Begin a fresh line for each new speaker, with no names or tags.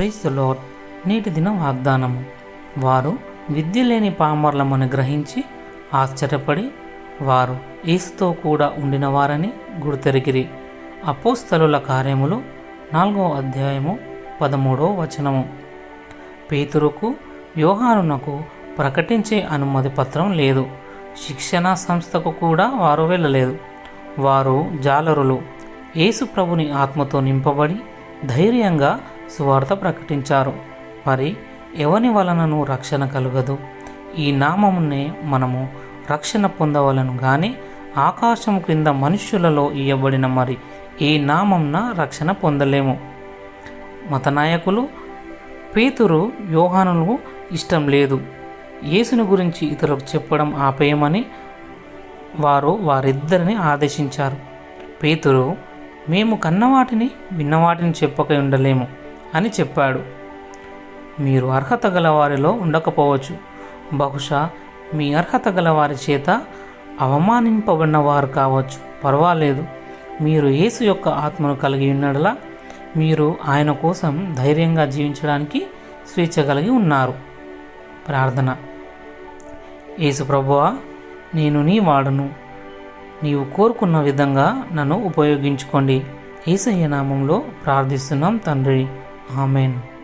Praise load నేటి దిన వాగ్దానము. వారు విద్య లేని పామర్లమని గ్రహించి ఆశ్చర్యపడి వారు ఏసుతో కూడా ఉండిన వారని గుర్తెరిగిరి. అపోస్తలుల కార్యములు నాలుగో అధ్యాయము పదమూడో వచనము. పేతురుకు యోహానునకు ప్రకటించే అనుమతి పత్రం లేదు. శిక్షణ సంస్థకు కూడా వారు వెళ్ళలేదు. వారు జాలరులు. యేసు ప్రభుని ఆత్మతో నింపబడి ధైర్యంగా సువార్త ప్రకటించారు. మరి ఎవని వలనను రక్షణ కలుగదు? ఈ నామమునే మనము రక్షణ పొందవలను గాని ఆకాశం క్రింద మనుష్యులలో ఇయ్యబడిన మరి ఏ నామంన రక్షణ పొందలేము. మతనాయకులు పేతురు యోహానులకు ఇష్టం లేదు. యేసుని గురించి ఇతరులకు చెప్పడం ఆపేయమని వారు వారిద్దరిని ఆదేశించారు. పేతురు మేము కన్నవాటిని విన్నవాటిని చెప్పక ఉండలేము. అని చెప్పాడు. మీరు అర్హత గల వారిలో ఉండకపోవచ్చు. బహుశా మీ అర్హత గల వారి చేత అవమానింపబడిన వారు కావచ్చు. పర్వాలేదు. మీరు యేసు యొక్క ఆత్మను కలిగి ఉన్నడలా మీరు ఆయన కోసం ధైర్యంగా జీవించడానికి స్వేచ్ఛ కలిగి ఉన్నారు. ప్రార్థన. యేసు ప్రభువా నేను నీ వాడను. నీవు కోరుకున్న విధంగా నన్ను ఉపయోగించుకోండి. ఏసయ్య నామంలో ప్రార్థిస్తున్నాం తండ్రి. Amen.